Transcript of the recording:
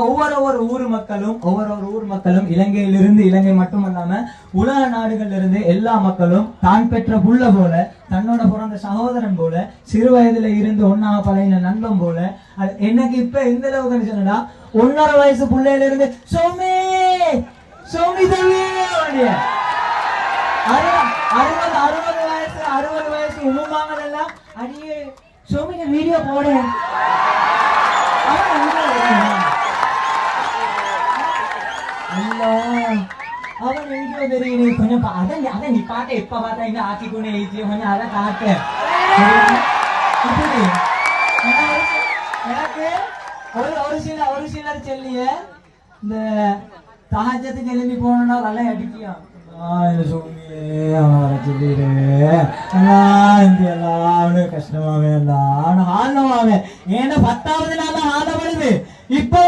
ஒவ்வொரு ஒரு ஊர் மக்களும் ஒவ்வொரு ஒரு ஊர் மக்களும் இலங்கையிலிருந்து இலங்கை மட்டுமல்லாம உலக நாடுகள்ல இருந்து எல்லா மக்களும் தான் பெற்ற புள்ள போல தன்னோட பிறந்த சகோதரன் போல சிறு வயதுல இருந்து ஒன்னாக பழகின நண்பன் போல அது எனக்கு இப்ப எந்த அளவுக்கு சொன்னா ஒன்னரை வயசு பிள்ளையில இருந்து சோமே! சோமி தம்பி! அறுபது அறுபது அறுபது வயசு அறுபது வயசு உமுமாங்கள் எல்லாம் அடியே சோமிக்கு வீடியோ போடு அவன் வீடியோ தெரியுது கொஞ்சம் அதான் அதான் நீ பாட்ட எப்ப பார்த்தா இங்க ஆக்கிக்கொண்டே இருக்கு கொஞ்சம் அதை காட்டு எனக்கு- ஒரு ஒரு சில ஒரு சிலர் சொல்லிய இந்த தாஜத்துக்கு எழுதி போனோம்னா நல்லா அடிக்கும் கஷ்டமாவே எல்லாம் ஆனவாவே ஏன்னா பத்தாவது நாள் ஆனப்படுது இப்போ